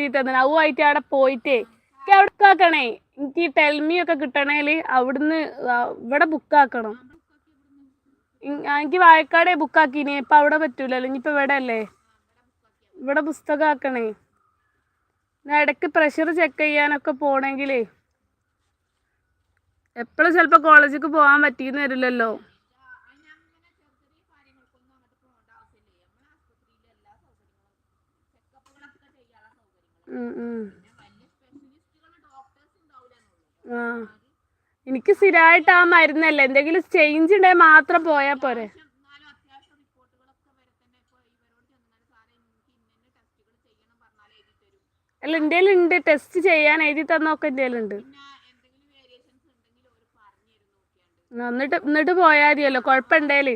എഴുതി തന്നെ അതുമായിട്ട് അവിടെ പോയിട്ടേ എനിക്ക് അവിടെ ആക്കണേ. എനിക്ക് ടെൽമി ഒക്കെ കിട്ടണേൽ അവിടുന്ന് ഇവിടെ ബുക്കാക്കണം എനിക്ക് വായക്കാടേ ബുക്കാക്കിനി ഇപ്പൊ അവിടെ പറ്റൂലല്ലോ. ഇനിയിപ്പോൾ ഇവിടെ അല്ലേ ഇവിടെ പുസ്തകം ആക്കണേ. ഇടയ്ക്ക് പ്രഷർ ചെക്ക് ചെയ്യാനൊക്കെ പോണെങ്കിലേ എപ്പോഴും ചിലപ്പോ കോളേജിക്ക് പോകാൻ പറ്റിയെന്ന് വരില്ലല്ലോ. എനിക്ക് സ്ഥിരമായിട്ട് ആ മരുന്നല്ലേ. എന്തെങ്കിലും ചേഞ്ച് ഉണ്ടെങ്കിൽ മാത്രം പോയാൽ പോരെ. അല്ല എന്റെ ഉണ്ട് ടെസ്റ്റ് ചെയ്യാൻ എഴുതി തന്നൊക്കെ എന്റെ ഉണ്ട് എന്നിട്ട് എന്നിട്ട് പോയാൽ മതിയല്ലോ. കുഴപ്പമുണ്ടേൽ.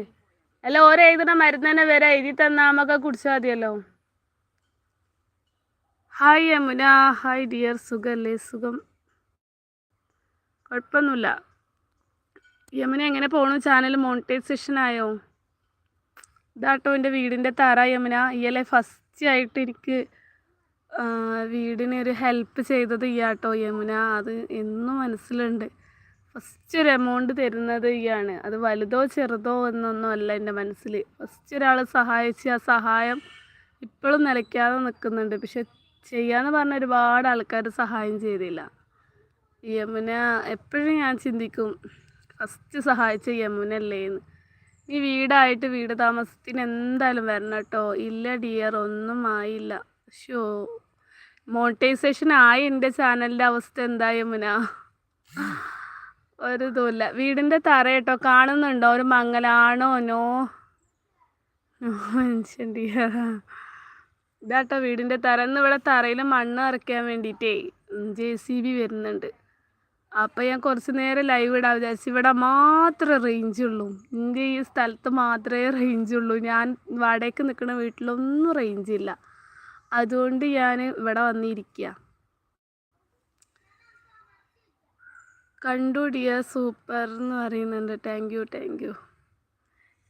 അല്ല ഓരോ എഴുതുന്ന മരുന്ന് വരെ എഴുതി തന്നാൽ നമുക്ക് കുടിച്ചാൽ മതിയല്ലോ. ഹായ് യമുന ഹായ് ഡിയർ സുഖല്ലേ? സുഖം. കുഴപ്പമൊന്നുമില്ല. യമുന എങ്ങനെ പോണു? ചാനൽ മോണിറ്റൈസേഷൻ ആയോ? ഇതാട്ടോ എന്റെ വീടിന്റെ തറ യമുന. ഇയാളെ ഫസ്റ്റ് ആയിട്ട് എനിക്ക് വീടിന് ഒരു ഹെൽപ്പ് ചെയ്തത് ഇയാട്ടോ യമുന. അത് എന്നും മനസ്സിലുണ്ട്. ഫസ്റ്റ് ഒരു എമൗണ്ട് തരുന്നത് ഇയാണ് അത് വലുതോ ചെറുതോ എന്നൊന്നും അല്ല എന്റെ മനസ്സിൽ ഫസ്റ്റ് ഒരാൾ സഹായിച്ച് ആ സഹായം ഇപ്പോഴും നിലയ്ക്കാതെ നിൽക്കുന്നുണ്ട്. പക്ഷെ ചെയ്യാന്ന് പറഞ്ഞ ഒരുപാട് ആൾക്കാർ സഹായം ചെയ്തില്ല. യമുന എപ്പോഴും ഞാൻ ചിന്തിക്കും ഫസ്റ്റ് സഹായിച്ച യമുനല്ലേന്ന്. നീ വീടായിട്ട് വീട് താമസത്തിന് എന്തായാലും വരണം കേട്ടോ ഇല്ല ഡിയർ ഒന്നും ആയില്ല. ഷോ മോണിറ്റൈസേഷൻ ആയി എന്റെ ചാനലിന്റെ അവസ്ഥ എന്താ യമുന? ഒരു ഇതുമില്ല വീടിന്റെ തറ കേട്ടോ കാണുന്നുണ്ടോ? ഒരു മംഗലാണോ? നോ. ഡിയർ ഇതാട്ടോ വീടിന്റെ തറ. ഇന്ന് ഇവിടെ തറയിൽ മണ്ണ് ഇറക്കാൻ വേണ്ടിയിട്ടേ ജെ സി ബി വരുന്നുണ്ട്. അപ്പം ഞാൻ കുറച്ച് നേരം ലൈവ് ഇടാൻ വിചാരിച്ചു ഇവിടെ മാത്രമേ റേഞ്ച് ഉള്ളൂ. എന്റെ ഈ സ്ഥലത്ത് മാത്രമേ റേഞ്ച് ഉള്ളൂ. ഞാൻ വാടകയ്ക്ക് നിൽക്കുന്ന വീട്ടിലൊന്നും റേഞ്ച് ഇല്ല. അതുകൊണ്ട് ഞാൻ ഇവിടെ വന്നിരിക്കുക കണ്ടു ഡിയർ സൂപ്പർ എന്ന് പറയുന്നുണ്ട്. താങ്ക് യു താങ്ക് യു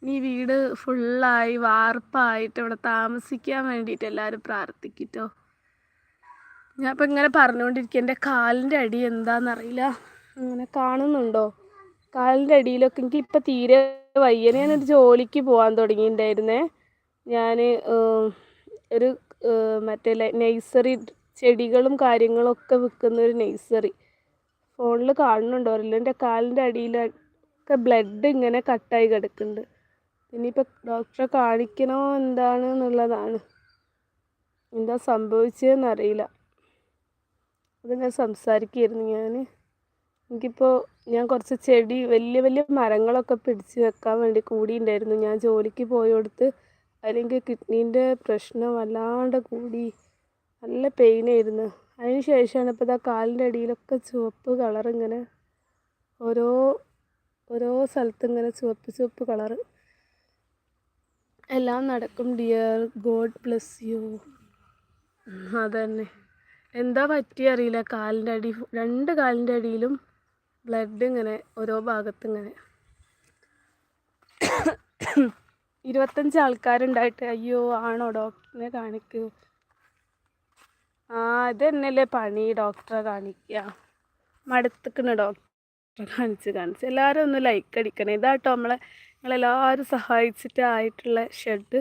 ഈ വീട് ഫുള്ളായി വാർപ്പായിട്ട് ഇവിടെ താമസിക്കാൻ വേണ്ടിയിട്ട് എല്ലാവരും പ്രാർത്ഥിക്കിട്ടോ. ഞാൻ ഇപ്പം ഇങ്ങനെ പറഞ്ഞുകൊണ്ടിരിക്കുക എന്റെ കാലിന്റെ അടി എന്താണെന്നറിയില്ല അങ്ങനെ കാണുന്നുണ്ടോ? കാലിന്റെ അടിയിലൊക്കെ എനിക്ക് ഇപ്പം തീരെ വയ്യ ഞാനൊരു ജോലിക്ക് പോകാൻ തുടങ്ങിയിട്ടുണ്ടായിരുന്നേ. ഞാൻ ഒരു മറ്റേ നഴ്സറി ചെടികളും കാര്യങ്ങളൊക്കെ വിൽക്കുന്ന ഒരു നഴ്സറി. ഫോണിൽ കാണുന്നുണ്ടോ അറിയില്ല എന്റെ കാലിന്റെ അടിയിലൊക്കെ ബ്ലഡ് ഇങ്ങനെ കട്ടായി കിടക്കുന്നുണ്ട്. ഇനിയിപ്പോൾ ഡോക്ടറെ കാണിക്കണോ എന്താണ് എന്നുള്ളതാണ്. എന്താ സംഭവിച്ചതെന്നറിയില്ല അത് ഞാൻ സംസാരിക്കുകയായിരുന്നു ഞാൻ എനിക്കിപ്പോൾ ഞാൻ കുറച്ച് ചെടി വലിയ വലിയ മരങ്ങളൊക്കെ പിടിച്ച് വെക്കാൻ വേണ്ടി കൂടിയിട്ടുണ്ടായിരുന്നു ഞാൻ ജോലിക്ക് പോയോടത്ത് അല്ലെങ്കിൽ കിഡ്നീന്റെ പ്രശ്നം വല്ലാണ്ട് കൂടി. നല്ല പെയിനായിരുന്നു അതിന് ശേഷമാണ് ഇപ്പോൾ ഇതാ കാലിന്റെ അടിയിലൊക്കെ ചുവപ്പ് കളർ ഇങ്ങനെ ഓരോ ഓരോ സ്ഥലത്ത് ഇങ്ങനെ ചുവപ്പ് ചുവപ്പ് കളറ് എല്ലാം നടക്കും. ഡിയർ ഗോഡ് ബ്ലെസ് യു അതന്നെ. എന്താ പറ്റിയ അറിയില്ല. കാലിന്റെ അടി രണ്ട് കാലിന്റെ അടിയിലും ബ്ലഡ് ഇങ്ങനെ ഓരോ ഭാഗത്ത് ഇങ്ങനെ. ഇരുപത്തഞ്ച് ആൾക്കാരുണ്ടായിട്ട് അയ്യോ ആണോ ഡോക്ടറിനെ കാണിക്കൂ? ആ ഇത് തന്നെയല്ലേ പണി. ഡോക്ടറെ കാണിക്കുക മടുത്തിക്കണ ഡോക്ടറെ കാണിച്ച് കാണിച്ച്. എല്ലാവരും ഒന്ന് ലൈക്ക് അടിക്കണേ. ഇതാട്ടോ നമ്മളെ നിങ്ങളെല്ലാവരും സഹായിച്ചിട്ട് ആയിട്ടുള്ള ഷെഡ്.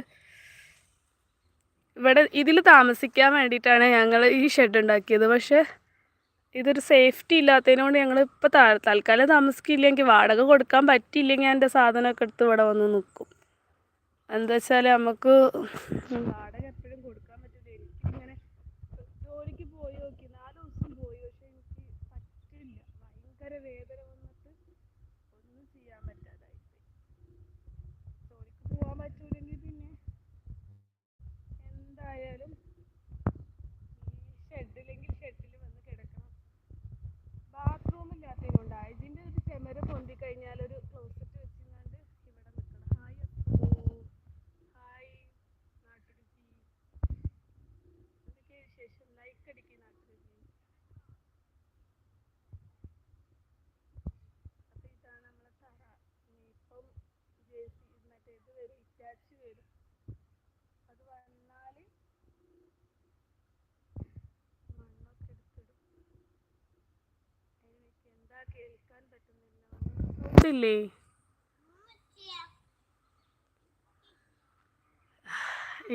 ഇവിടെ ഇതിൽ താമസിക്കാൻ വേണ്ടിയിട്ടാണ് ഞങ്ങൾ ഈ ഷെഡ് ഉണ്ടാക്കിയത്. പക്ഷേ ഇതൊരു സേഫ്റ്റി ഇല്ലാത്തതിനോട് ഞങ്ങൾ ഇപ്പോൾ തൽക്കാലം താമസിക്കില്ലെങ്കിൽ വാടക കൊടുക്കാൻ പറ്റിയില്ലെങ്കിൽ എന്റെ സാധനമൊക്കെ എടുത്ത് ഇവിടെ വന്ന് നിൽക്കും. എന്താ വെച്ചാൽ നമുക്ക് വാടക എപ്പോഴും കൊടുക്കാൻ പറ്റില്ല എനിക്കിങ്ങനെ ജോലിക്ക് പോയി നോക്കി നാല് ദിവസം പോയി പക്ഷെ എനിക്ക് പറ്റില്ല ഭയങ്കര വേദന വന്നിട്ട് ഒന്നും ചെയ്യാൻ പറ്റാതായി ജോലിക്ക് പോകാൻ പറ്റൂലെങ്കിൽ പിന്നെ എന്തായാലും ഈ ഷെഡിലെങ്കിൽ ഷെഡിൽ വന്ന് കിടക്കണം ബാത്റൂം ഇല്ലാത്തതിനുണ്ട് ഇതിന്റെ ഒരു ചെമര പൊന്തി കഴിഞ്ഞാൽ ഒരു ക്ലോസറ്റ് വെച്ചിങ്ങാണ്ട് ഇവിടെ നിൽക്കണം ഹായ് അപ്പോ ഹായ് നാട്ടുരുചി എന്തൊക്കെയാ വിശേഷം ലൈക്ക് അടിക്കുക നാട്ടുരുചി അപ്പോൾ ഇതാണ് നമ്മളെ തറ ഇനിയിപ്പം ജെ സി മറ്റേ ഇത് വരും ഇറ്റാച്ച് വരും അത് വന്നാൽ സൗണ്ട് ഇല്ലേ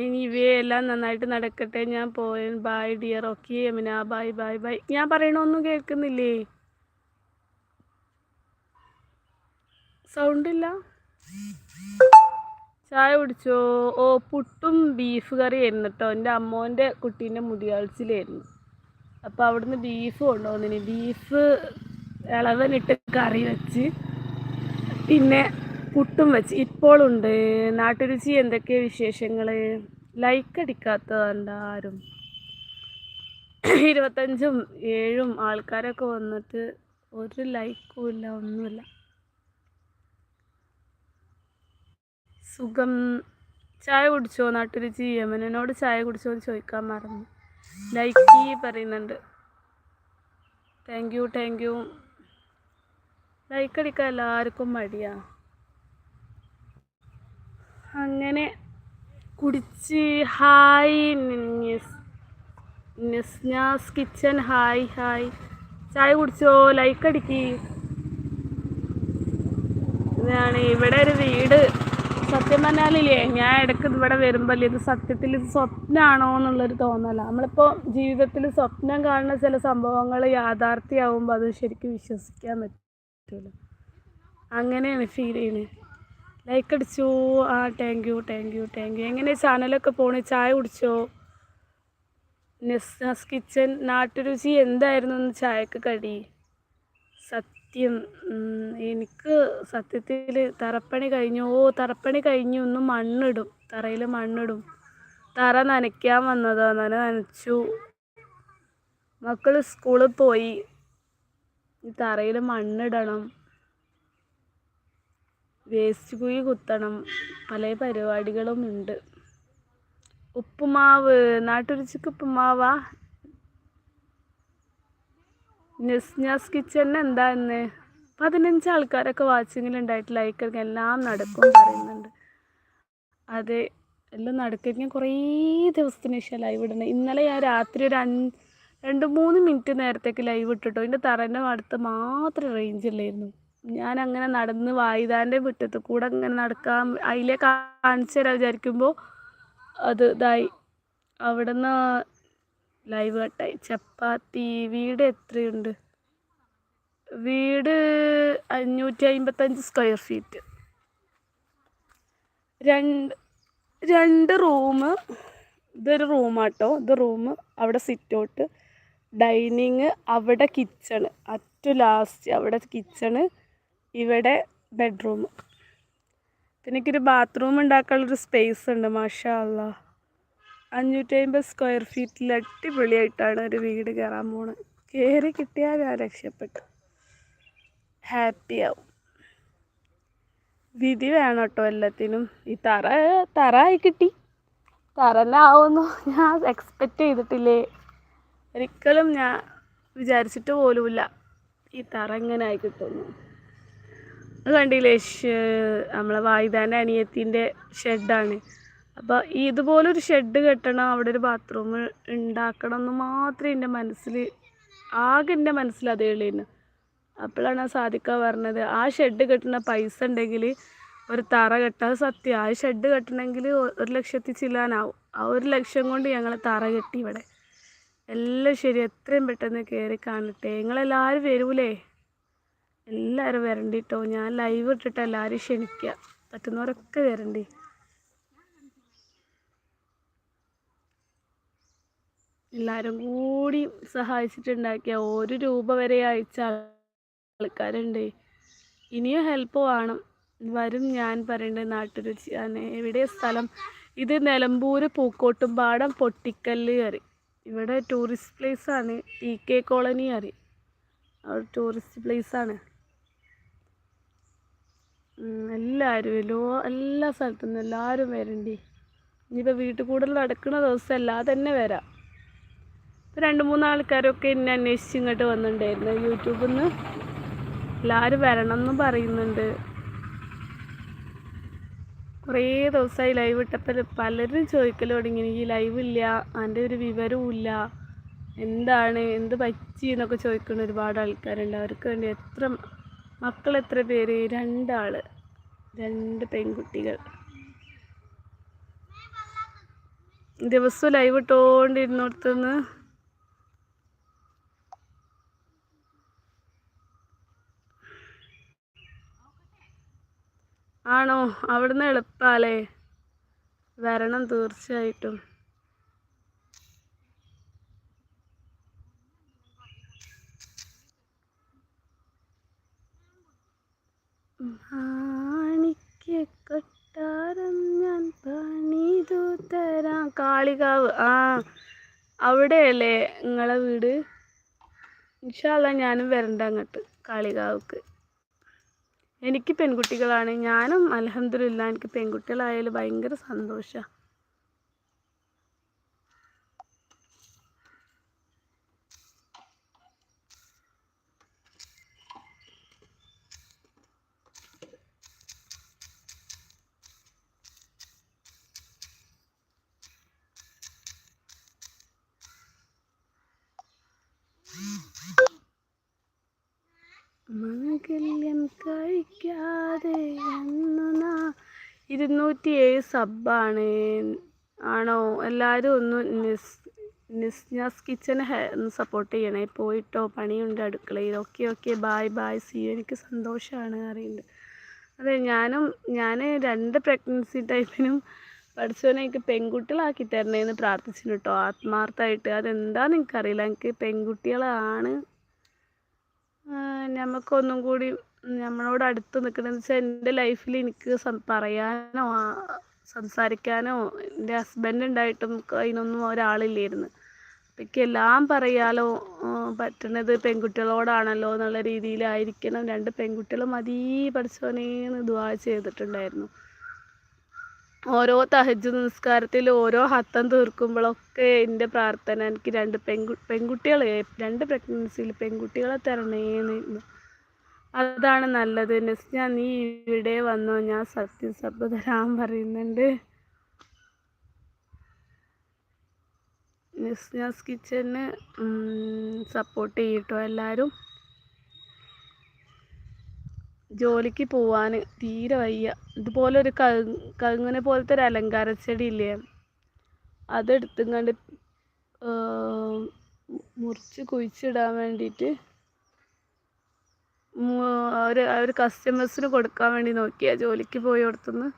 ഇനി ഇവയെല്ലാം നന്നായിട്ട് നടക്കട്ടെ. ഞാൻ പോയ. Bye dear okay Yamuna. Bye bye bye ഞാൻ പറയണൊന്നും കേൾക്കുന്നില്ലേ? സൗണ്ട് ഇല്ല? ചായ കുടിച്ചോ? ഓ പുട്ടും ബീഫ് കറി ആയിരുന്നു കേട്ടോ. എന്റെ അമ്മോന്റെ കുട്ടീന്റെ മുടിയാഴ്ചയിലായിരുന്നു. അപ്പോൾ അവിടുന്ന് ബീഫ് കൊണ്ടുവന്നിന്. ബീഫ് ഇളവനിട്ട് കറി വെച്ച് പിന്നെ പുട്ടും വെച്ച്. ഇപ്പോഴുണ്ട് നാട്ടുരുചി എന്തൊക്കെ വിശേഷങ്ങൾ ലൈക്ക് അടിക്കാത്തതല്ല ആരും. ഇരുപത്തഞ്ചും ഏഴും ആൾക്കാരൊക്കെ വന്നിട്ട് ഒരു ലൈക്കും ഇല്ല ഒന്നുമില്ല. സുഖം. ചായ കുടിച്ചോ? നാട്ടുരുചി യമനോട് ചായ കുടിച്ചോ എന്ന് ചോദിക്കാൻ മറന്നു. ലൈക്ക് പറയുന്നുണ്ട്. Thank you thank you like അടിക്കാൻ എല്ലാവർക്കും മടിയാ. അങ്ങനെ കുടിച്ച് ഹായ് നിസ് നിസ്നാസ് കിച്ചൻ ഹായ് ഹായ്. ചായ കുടിച്ചോ? ലൈക്ക് അടിക്ക്. ഇതാണ് ഇവിടെ ഒരു വീട്. സത്യം പറഞ്ഞാലില്ലേ ഞാൻ ഇടയ്ക്ക് ഇവിടെ വരുമ്പോൾ ഇത് സത്യത്തിൽ ഇത് സ്വപ്നമാണോ എന്നുള്ളൊരു തോന്നല. നമ്മളിപ്പോൾ ജീവിതത്തിൽ സ്വപ്നം കാണുന്ന ചില സംഭവങ്ങൾ യാഥാർത്ഥ്യമാകുമ്പോൾ അത് ശരിക്കും വിശ്വസിക്കാൻ പറ്റില്ല അങ്ങനെയാണ് ഫീൽ ചെയ്യുന്നത് ലൈക്ക് അടിച്ചു ആ thank you thank you thank you എങ്ങനെ ചാനലൊക്കെ പോണേ? ചായ കുടിച്ചോ? നെസ്നസ് കിച്ചൻ നാട്ടുരുചി എന്തായിരുന്നു ഒന്ന് ചായക്ക് കടി? സത്യം എനിക്ക് സത്യത്തിൽ തറപ്പണി കഴിഞ്ഞു. ഓ തറപ്പണി കഴിഞ്ഞു. ഒന്ന് മണ്ണിടും. തറയിൽ മണ്ണിടും. തറ നനയ്ക്കാൻ വന്നതോ. നന നനച്ചു. മക്കൾ സ്കൂളിൽ പോയി. തറയിൽ മണ്ണിടണം. വേസ്റ്റ് കുഴി കുത്തണം. പല പരിപാടികളും ഉണ്ട്. ഉപ്പുമാവ് നാട്ടുരുചിക്ക് ഉപ്പുമാവാ. നെസ്നാസ് കിച്ചണിന് എന്താ ഇന്ന്? പതിനഞ്ച് ആൾക്കാരൊക്കെ വാച്ചിങ്ങിൽ ഉണ്ടായിട്ട് ലൈക്കൊക്കെ എല്ലാം നടക്കും പറയുന്നുണ്ട്. അതെ എല്ലാം നടക്കും ഞാൻ കുറേ ദിവസത്തിന് ശേഷം ലൈവ് ഇടുന്നത് ഇന്നലെ ഞാൻ രാത്രി ഒരു അഞ്ച് രണ്ട് മൂന്ന് മിനിറ്റ് നേരത്തേക്ക് ലൈവ് ഇട്ടിട്ടോ. എന്റെ തറന്റെ അടുത്ത് മാത്രം റേഞ്ച് ഇല്ലായിരുന്നു. ഞാൻ അങ്ങനെ നടന്ന് വായുതാന്റെ മുറ്റത്ത് കൂടെ അങ്ങനെ നടക്കാൻ അതിലെ കാണിച്ചു തരാൻ വിചാരിക്കുമ്പോൾ അത് ഇതായി. അവിടുന്ന് ലൈവ് കട്ടായി ചപ്പാത്തി വീട് എത്രയുണ്ട്? വീട് അഞ്ഞൂറ്റി അമ്പത്തഞ്ച് സ്ക്വയർ ഫീറ്റ് രണ്ട് രണ്ട് റൂം ഇതൊരു റൂമാട്ടോ ഇത് റൂം അവിടെ സിറ്റ് ഔട്ട് ഡൈനിങ് അവിടെ കിച്ചണ് അറ്റു ലാസ്റ്റ് അവിടെ കിച്ചണ് ഇവിടെ ബെഡ്റൂം പിന്നെ എനിക്കൊരു ബാത്റൂം ഉണ്ടാക്കാനുള്ളൊരു സ്പേസ് ഉണ്ട് മാഷാ അഞ്ഞൂറ്റി അമ്പത് സ്ക്വയർ ഫീറ്റിൽ അടിപൊളിയായിട്ടാണ് ഒരു വീട് കയറാൻ പോണത് കയറി കിട്ടിയാൽ ഞാൻ രക്ഷപ്പെട്ടു. ഹാപ്പിയാവും വിധി വേണം കേട്ടോ എല്ലാത്തിനും. ഈ തറ തറ ആയി കിട്ടി. തറ തന്നെ ആവുമെന്ന് ഞാൻ എക്സ്പെക്റ്റ് ചെയ്തിട്ടില്ലേ? ഒരിക്കലും ഞാൻ വിചാരിച്ചിട്ട് പോലുമില്ല. ഈ തറ ഇങ്ങനെ ആയി കിട്ടുമെന്ന് അത് കണ്ടില്ലേ നമ്മളെ വായുദാന്റെ അനിയത്തിന്റെ ഷെഡാണ്. അപ്പോൾ ഇതുപോലൊരു ഷെഡ് കെട്ടണം അവിടെ ഒരു ബാത്റൂം ഉണ്ടാക്കണം എന്ന് മാത്രമേ എന്റെ മനസ്സിൽ ആകെ എന്റെ മനസ്സിൽ അതേ ഉള്ളൂ അപ്പോഴാണ് ആ സാധിക്ക പറഞ്ഞത് ആ ഷെഡ് കെട്ടുന്ന പൈസ ഉണ്ടെങ്കിൽ ഒരു തറ കെട്ടാൻ സത്യം. ആ ഷെഡ് കെട്ടണമെങ്കിൽ ഒരു ലക്ഷത്തി ചില്ലാനാവും. ആ ഒരു ലക്ഷം കൊണ്ട് ഞങ്ങൾ തറ കെട്ടി ഇവിടെ. എല്ലാം ശരി. എത്രയും പെട്ടെന്ന് കയറി കാണട്ടെ. നിങ്ങളെല്ലാവരും വരൂലേ? എല്ലാവരും വരണ്ടിട്ടോ? ഞാൻ ലൈവ് ഇട്ടിട്ട് എല്ലാവരും ക്ഷണിക്കുക പറ്റുന്നവരൊക്കെ വരണ്ടി? എല്ലാവരും കൂടി സഹായിച്ചിട്ടുണ്ടാക്കിയ ഒരു രൂപ വരെ അയച്ച ആൾക്കാരുണ്ട്. ഇനിയും ഹെൽപ്പ് വേണം. വരും ഞാൻ പറയേണ്ടത് നാട്ടുരുചിയാണ് എവിടെ സ്ഥലം? ഇത് നിലമ്പൂർ പൂക്കോട്ടുംപാടം പൊട്ടിക്കല്ല് കറി ഇവിടെ ടൂറിസ്റ്റ് പ്ലേസ് ആണ്. ടി കെ കോളനി അറി അവിടെ ടൂറിസ്റ്റ് പ്ലേസ് ആണ്. എല്ലാവരും എല്ലോ എല്ലാ സ്ഥലത്തു നിന്നും എല്ലാവരും വരണ്ടി? ഇനിയിപ്പോൾ വീട്ടിൽ കൂടുതൽ നടക്കുന്ന ദിവസം അല്ലാതെ തന്നെ വരാം. ഇപ്പം രണ്ട് മൂന്ന് ആൾക്കാരൊക്കെ എന്നെ അന്വേഷിച്ച് ഇങ്ങോട്ട് വന്നിട്ടുണ്ടായിരുന്നു. യൂട്യൂബിൽ നിന്ന് എല്ലാവരും വരണം എന്നും പറയുന്നുണ്ട്. കുറേ ദിവസമായി ലൈവ് ഇട്ടപ്പോൾ പലരും ചോദിക്കൽ തുടങ്ങി ഈ ലൈവ് ഇല്ല അതിന്റെ ഒരു വിവരവും ഇല്ല എന്താണ് എന്ത് പറ്റി? എന്നൊക്കെ ചോദിക്കുന്ന ഒരുപാട് ആൾക്കാരുണ്ട്. അവർക്ക് വേണ്ടി എത്ര മക്കൾ എത്ര പേര്? രണ്ടാൾ രണ്ട് പെൺകുട്ടികൾ. ദിവസവും ലൈവ് ഇട്ടുകൊണ്ടിരുന്നിടത്തുനിന്ന് ആണോ? അവിടുന്ന് എളുപ്പാലേ? വരണം തീർച്ചയായിട്ടും. കൊട്ടാരം ഞാൻ പണിതു തരാം. കാളികാവ്. ആ അവിടെയല്ലേ നിങ്ങളെ വീട്? ഇൻഷാല്ല ഞാനും വരണ്ട അങ്ങോട്ട് കാളികാവുക്ക്. എനിക്ക് പെൺകുട്ടികളാണ്. ഞാനും അലഹമില്ല എനിക്ക് പെൺകുട്ടികളായാലും ഭയങ്കര സന്തോഷമാണ് ഇരുന്നൂറ്റി ഏഴ് സബ്ബാണ്. ആണോ? എല്ലാവരും ഒന്ന് നിസ് നിസ്നാസ് കിച്ചനെ ഒന്ന് സപ്പോർട്ട് ചെയ്യണേ. പോയിട്ടോ? പണിയുണ്ട് അടുക്കളയിൽ. Okay okay. Bye bye see എനിക്ക് സന്തോഷമാണ് അറിയുന്നത്. അതെ ഞാനും ഞാൻ രണ്ട് പ്രഗ്നൻസി ടൈപ്പിനും പഠിച്ചവനെ എനിക്ക് പെൺകുട്ടികളാക്കി തരണേന്ന് പ്രാർത്ഥിച്ചിട്ടുണ്ട് കേട്ടോ ആത്മാർത്ഥമായിട്ട് അതെന്താന്ന് എനിക്കറിയില്ല. എനിക്ക് പെൺകുട്ടികളാണ്. നമുക്കൊന്നും കൂടി നമ്മളോട് അടുത്ത് നിൽക്കണമെന്ന് വെച്ചാൽ എന്റെ ലൈഫിൽ എനിക്ക് പറയാനോ സംസാരിക്കാനോ എന്റെ ഹസ്ബൻഡ് ഉണ്ടായിട്ടും അതിനൊന്നും ഒരാളില്ലായിരുന്നു. അപ്പം എനിക്ക് എല്ലാം പറയാലോ പറ്റണത് പെൺകുട്ടികളോടാണല്ലോ എന്നുള്ള രീതിയിലായിരിക്കണം. രണ്ട് പെൺകുട്ടികൾ മതി പഠിച്ചോനേന്ന് ദുആ ചെയ്തിട്ടുണ്ടായിരുന്നു. ഓരോ തഹജ് നിസ്കാരത്തിൽ ഓരോ ഹത്തം തീർക്കുമ്പോഴൊക്കെ എന്റെ പ്രാർത്ഥന എനിക്ക് രണ്ട് പെൺകു രണ്ട് രണ്ട് പ്രഗ്നൻസിയിൽ പെൺകുട്ടികളെ തരണേന്ന് അതാണ് നല്ലത്. ഞാൻ നീ ഇവിടെ വന്നോ? ഞാൻ സത്യസഭ തരാൻ പറയുന്നുണ്ട്. നെസ്നാസ് കിച്ചന് സപ്പോർട്ട് ചെയ്യട്ടോ എല്ലാവരും ജോലിക്ക് പോവാൻ തീരെ വയ്യ. ഇതുപോലൊരു കഴുങ്ങനെ പോലത്തെ ഒരു അലങ്കാര ചെടി ഇല്ലേ അതെടുത്തും കണ്ട് മുറിച്ച് കുഴിച്ചിടാൻ വേണ്ടിയിട്ട് ഒരു ഒരു കസ്റ്റമേഴ്സിന് കൊടുക്കാൻ വേണ്ടി നോക്കിയാ ജോലിക്ക് പോയി കൊടുത്തുനിന്ന്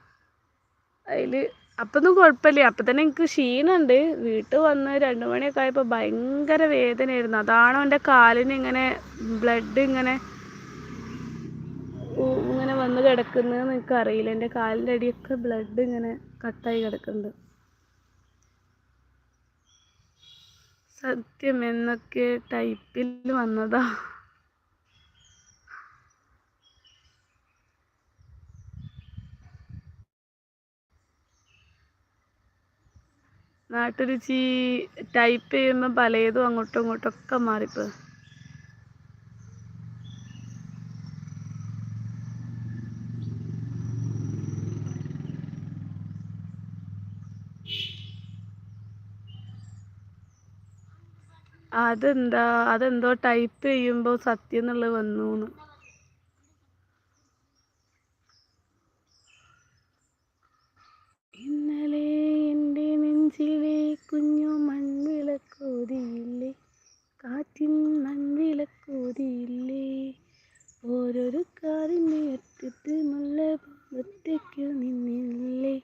അതിൽ അപ്പൊന്നും കുഴപ്പമില്ല. അപ്പം തന്നെ എനിക്ക് ക്ഷീണമുണ്ട് വീട്ടിൽ വന്ന് രണ്ട് മണിയൊക്കെ ആയപ്പോൾ ഭയങ്കര വേദനയായിരുന്നു. അതാണോ എന്റെ കാലിന് ഇങ്ങനെ ബ്ലഡ് ഇങ്ങനെ ഇങ്ങനെ വന്ന് കിടക്കുന്നതെന്ന് എനിക്കറിയില്ല. എന്റെ കാലിന്റെ അടിയൊക്കെ ബ്ലഡ് ഇങ്ങനെ കട്ടായി കിടക്കുന്നുണ്ട്. സത്യം എന്നൊക്കെ ടൈപ്പിൽ വന്നതാ. നാട്ടുരുചി ടൈപ്പ് ചെയ്യുമ്പോൾ പലതും അങ്ങോട്ടും ഇങ്ങോട്ടും ഒക്കെ മാറിപ്പോ. അതെന്താ അതെന്തോ ടൈപ്പ് ചെയ്യുമ്പോൾ സത്യം എന്നുള്ളത് വന്നു ഇന്നലെ എന്റെ നെഞ്ചിലെ കുഞ്ഞു മൺവിളക്കോതിയില്ലേ? കാറ്റിൻ മൺവിളക്കോതിയില്ലേ? ഓരോരു കാറിന്റെ അറ്റത്ത് മുല്ല ഒറ്റയ്ക്ക് നിന്നില്ലേ?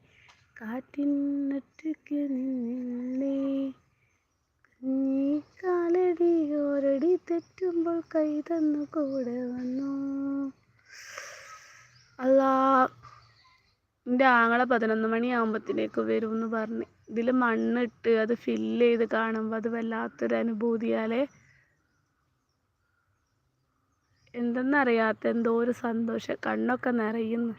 കാറ്റിൻ ഒറ്റയ്ക്ക് നിന്നില്ലേ? നീ കാലടി ഓരടി തെറ്റുമ്പോൾ കൈ തന്നു കൂടെ വന്നു. അല്ലാ എന്റെ ആങ്ങളെ പതിനൊന്ന് മണിയാകുമ്പോഴത്തേക്ക് വരും പറഞ്ഞ്. ഇതിൽ മണ്ണിട്ട് അത് ഫില്ല് ചെയ്ത് കാണുമ്പോൾ അത് വല്ലാത്തൊരു അനുഭൂതിയാലേ എന്തെന്നറിയാത്ത എന്തോ ഒരു സന്തോഷം. കണ്ണൊക്കെ നിറയുന്നു.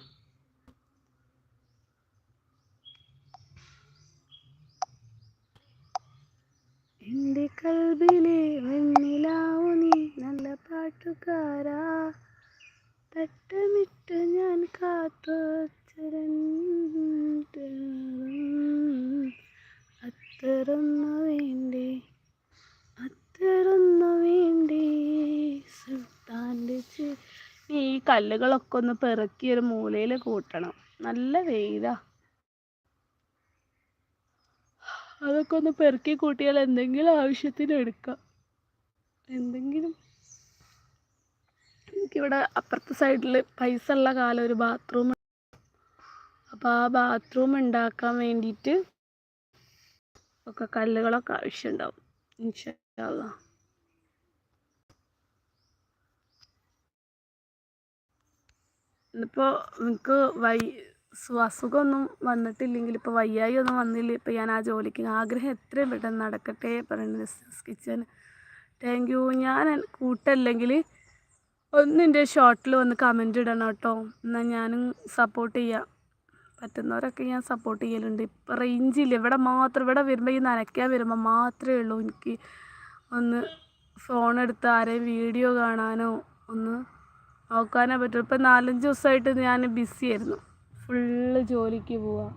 എന്റെ കൽബിലെ വെണ്ണിലാവു നീ നല്ല പാട്ടുകാരാ. തട്ടമിട്ട് ഞാൻ കാത്തു അത്തറൊന്നു വേണ്ടേ അത്തറൊന്നു വേണ്ടേ സുൽത്താന്റെ ഈ കല്ലുകളൊക്കെ ഒന്ന് പെറുക്കി ഒരു മൂലയിൽ കൂട്ടണം. നല്ല വെയിലാ. അതൊക്കെ ഒന്ന് പെറുക്കി കൂട്ടിയാൽ എന്തെങ്കിലും ആവശ്യത്തിന് എടുക്കാം. എന്തെങ്കിലും? എനിക്കിവിടെ അപ്പുറത്തെ സൈഡിൽ പൈസ ഉള്ള കാലം ഒരു ബാത്റൂം അപ്പോൾ ആ ബാത്റൂം ഉണ്ടാക്കാൻ വേണ്ടിയിട്ട് ഒക്കെ കല്ലുകളൊക്കെ ആവശ്യമുണ്ടാവും. ഇൻഷാല്ല ഇന്നിപ്പോൾ എനിക്ക് വൈ അസുഖമൊന്നും വന്നിട്ടില്ലെങ്കിൽ ഇപ്പോൾ വയ്യായി ഒന്നും വന്നില്ല ഇപ്പോൾ ഞാൻ ആ ജോലിക്ക് ആഗ്രഹം എത്രയും പെട്ടെന്ന് നടക്കട്ടെ പറയുന്നത് കിച്ചൻ താങ്ക് യു ഞാൻ കൂട്ടല്ലെങ്കിൽ ഒന്നിന്റെ ഷോർട്ടിൽ വന്ന് കമന്റ് ഇടണം കേട്ടോ. എന്നാൽ ഞാനും സപ്പോർട്ട് ചെയ്യാം. പറ്റുന്നവരൊക്കെ ഞാൻ സപ്പോർട്ട് ചെയ്യലുണ്ട്. ഇപ്പം റേഞ്ചില്ല ഇവിടെ മാത്രം ഇവിടെ വരുമ്പോൾ ഈ നനയ്ക്കാൻ വരുമ്പോൾ മാത്രമേ ഉള്ളൂ. എനിക്ക് ഒന്ന് ഫോൺ എടുത്ത് ആരെയും വീഡിയോ കാണാനോ ഒന്ന് നോക്കാനേ പറ്റുള്ളൂ ഇപ്പം നാലഞ്ച് ദിവസമായിട്ട് ഞാൻ ബിസി ആയിരുന്നു. ഫുള്ള് ജോലിക്ക് പോവാം.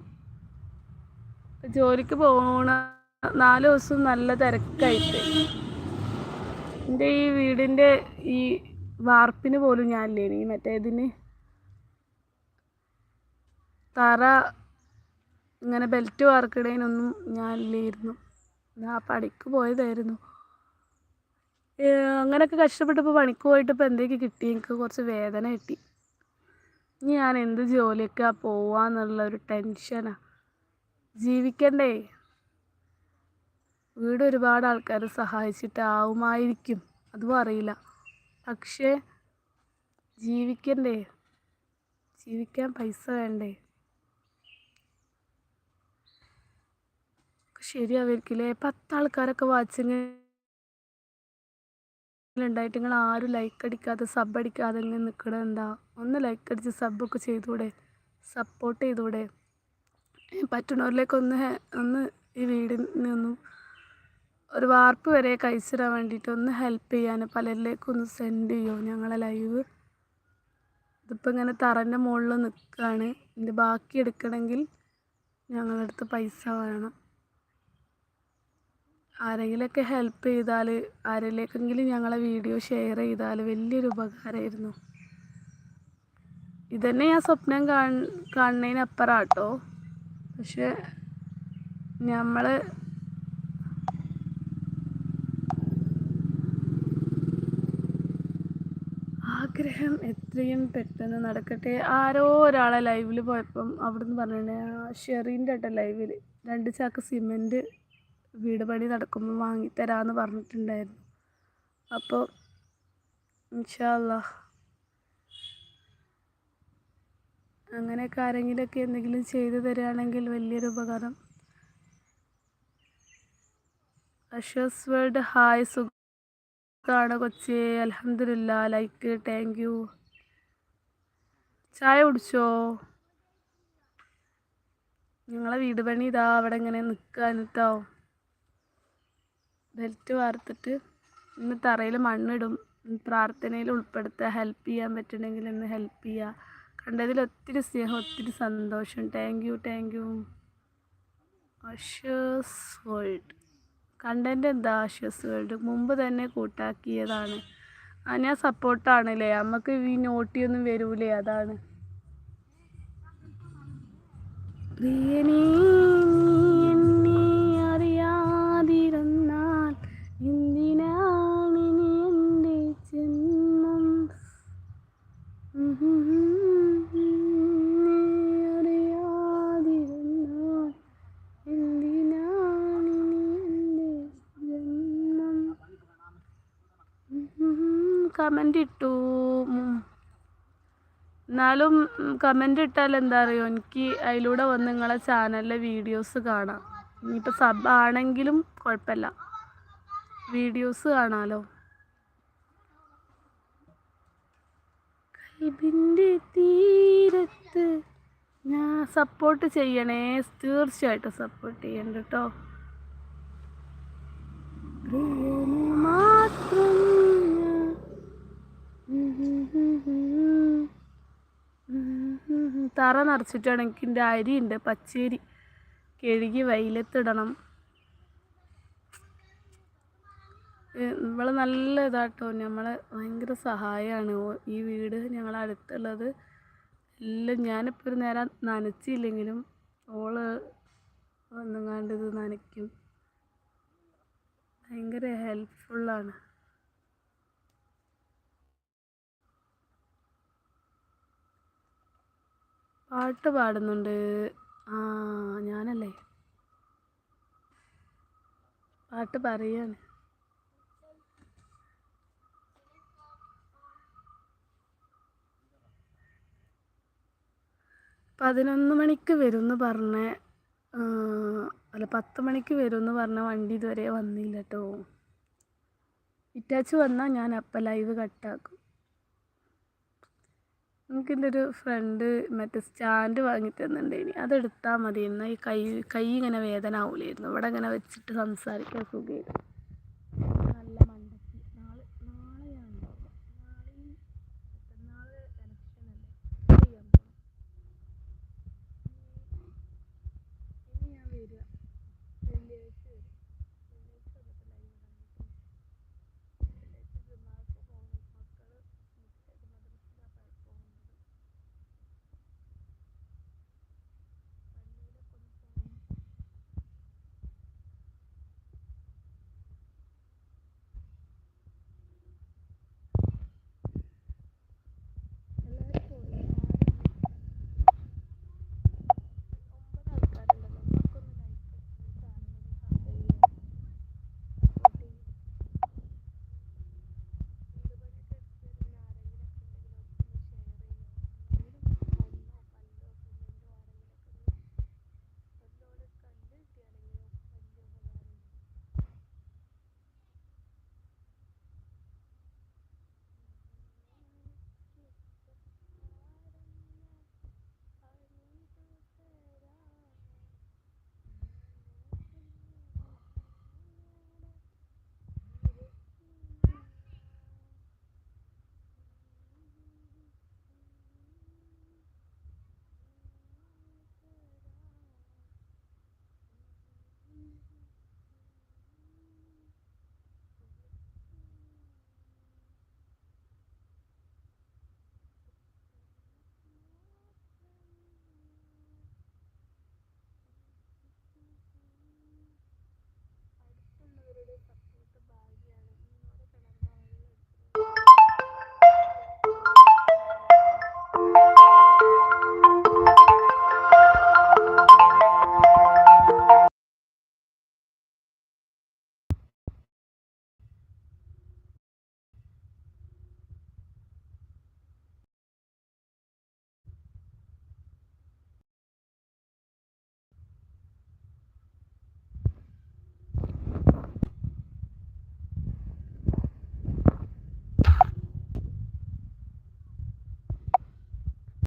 ജോലിക്ക് പോകണ നാല് ദിവസം നല്ല തിരക്കായിട്ട്. എന്റെ ഈ വീടിന്റെ ഈ വാർപ്പിന് പോലും ഞാനില്ലേ ഈ തറ ഇങ്ങനെ ബെൽറ്റ് വാർക്കിടേനൊന്നും ഞാനില്ലായിരുന്നു ഞാൻ പണിക്ക് പോയതായിരുന്നു. അങ്ങനെയൊക്കെ കഷ്ടപ്പെട്ടപ്പോൾ പണിക്ക് പോയിട്ട് ഇപ്പോൾ എന്തൊക്കെ കിട്ടി? എനിക്ക് കുറച്ച് വേദന കിട്ടി. ഇനി ഞാൻ എന്ത് ജോലിയൊക്കെ പോവാന്നുള്ള ഒരു ടെൻഷനാണ് ജീവിക്കണ്ടേ? വീട് ഒരുപാട് ആൾക്കാർ സഹായിച്ചിട്ടാവുമായിരിക്കും അതും അറിയില്ല. പക്ഷേ ജീവിക്കണ്ടേ? ജീവിക്കാൻ പൈസ വേണ്ടേ? ശരിയായിരിക്കില്ലേ പത്താൾക്കാരൊക്കെ വാച്ചിങ് ഉണ്ടായിട്ട് നിങ്ങൾ ആരും ലൈക്ക് അടിക്കാതെ സബ് അടിക്കാതെ ഇങ്ങനെ നിൽക്കണത് എന്താ? ഒന്ന് ലൈക്ക് അടിച്ച് സബ്ബൊക്കെ ചെയ്തൂടെ? സപ്പോർട്ട് ചെയ്തൂടെ? പറ്റുന്നവരിലേക്ക് ഒന്ന് ഒന്ന് ഈ വീടിന് ഒന്ന് ഒരു വാർപ്പ് വരെ കഴിച്ചിടാൻ വേണ്ടിയിട്ട് ഒന്ന് ഹെൽപ്പ് ചെയ്യാൻ പലരിലേക്കും ഒന്ന് സെൻഡ് ചെയ്യുമോ ഞങ്ങളെ ലൈവ് ഇതിപ്പോൾ ഇങ്ങനെ തറന്റെ മുകളിൽ നിൽക്കുകയാണ് ഇതിന്റെ ബാക്കി എടുക്കണമെങ്കിൽ ഞങ്ങളുടെ അടുത്ത് പൈസ വേണം. ആരെങ്കിലുമൊക്കെ ഹെൽപ്പ് ചെയ്താൽ ആരിലേക്കെങ്കിലും ഞങ്ങളെ വീഡിയോ ഷെയർ ചെയ്താൽ വലിയൊരു ഉപകാരമായിരുന്നു ഇതന്നെ ഞാൻ സ്വപ്നം കാണുന്നതിനപ്പുറം കേട്ടോ പക്ഷെ നമ്മൾ ആഗ്രഹം എത്രയും പെട്ടെന്ന് നടക്കട്ടെ. ആരോ ഒരാളെ ലൈവിൽ പോയപ്പം അവിടുന്ന് പറഞ്ഞിട്ടുണ്ടെങ്കിൽ ഷെറീന്റെ ആട്ടെ ലൈവിൽ രണ്ട് ചാക്ക് സിമെന്റ് വീട് പണി നടക്കുമ്പോൾ വാങ്ങിത്തരാമെന്ന് പറഞ്ഞിട്ടുണ്ടായിരുന്നു. അപ്പോൾ ഇൻഷാല്ല അങ്ങനെയൊക്കെ ആരെങ്കിലുമൊക്കെ എന്തെങ്കിലും ചെയ്തു തരികയാണെങ്കിൽ വലിയൊരു ഉപകാരം. അഷസ് വേൾഡ് ഹായ് സുഖാണ് കൊച്ചി. അലഹമില്ല ലൈക്ക് താങ്ക് യു ചായ കുടിച്ചോ? ഞങ്ങളെ വീട് പണി ഇതാ അവിടെ ഇങ്ങനെ നിൽക്കാനിട്ടോ ബെൽറ്റ് വാർത്തിട്ട് ഇന്ന് തറയിൽ മണ്ണിടും. പ്രാർത്ഥനയിൽ ഉൾപ്പെടുത്തുക ഹെൽപ്പ് ചെയ്യാൻ പറ്റുന്നെങ്കിൽ ഇന്ന് ഹെൽപ്പ് ചെയ്യുക കണ്ടതിൽ ഒത്തിരി സ്നേഹം ഒത്തിരി സന്തോഷം. താങ്ക് യു താങ്ക് യു അഷ്യസ് വേൾഡ് കണ്ടന്റ് എന്താ അഷ്യസ് വേൾഡ് മുമ്പ് തന്നെ കൂട്ടാക്കിയതാണ്. ആ ഞാൻ സപ്പോർട്ടാണല്ലേ നമുക്ക് ഈ നോട്ടിയൊന്നും വരൂലേ? അതാണ്. പ്രിയനീ കമന്റ് ഇട്ടു. എന്നാലും കമന്റ് ഇട്ടാൽ എന്താ അറിയോ? എനിക്ക് അതിലൂടെ വന്ന് നിങ്ങളെ ചാനലിലെ വീഡിയോസ് കാണാം. ഇനിയിപ്പോൾ സബ് ആണെങ്കിലും കുഴപ്പമില്ല. വീഡിയോസ് കാണാമല്ലോ കൈബിന്റെ തീരത്ത് ഞാൻ സപ്പോർട്ട് ചെയ്യണേ. തീർച്ചയായിട്ടും സപ്പോർട്ട് ചെയ്യണ്ട കേട്ടോ മാത്രം തറ നിറച്ചിട്ടാണ് എനിക്ക് എന്റെ അരിയുണ്ട്. പച്ചരി കഴുകി വെയിലത്തിടണം. ഇവൾ നല്ല ഇതാട്ടോ. നമ്മളെ ഭയങ്കര സഹായമാണ് ഈ വീട് ഞങ്ങളെ അടുത്തുള്ളത്. എല്ലാം ഞാനിപ്പോൾ ഒരു നേരം നനച്ചില്ലെങ്കിലും ഓൾ വന്നുങ്ങാണ്ട് ഇത് നനയ്ക്കും. ഭയങ്കര ഹെൽപ്ഫുള്ളാണ് പാട്ട് പാടുന്നുണ്ട്. ആ ഞാനല്ലേ? പാട്ട് പറയാണ്. പതിനൊന്ന് മണിക്ക് വരും എന്ന് പറഞ്ഞ അല്ല പത്ത് മണിക്ക് വരും എന്ന് പറഞ്ഞ വണ്ടി ഇതുവരെ വന്നില്ല കേട്ടോ ഇറ്റാച്ച് വന്നാൽ ഞാൻ അപ്പം ലൈവ് കട്ടാക്കും എനിക്ക് എന്റെ ഒരു ഫ്രണ്ട് മറ്റേ സ്റ്റാൻഡ് വാങ്ങി തന്നിട്ടുണ്ടായിനി അതെടുത്താൽ മതി എന്നാൽ ഈ കൈ കൈ ഇങ്ങനെ വേദന ആവില്ലായിരുന്നു ഇവിടെ ഇങ്ങനെ വെച്ചിട്ട് സംസാരിക്കാൻ സുഖമായിരുന്നു നല്ല നാളെ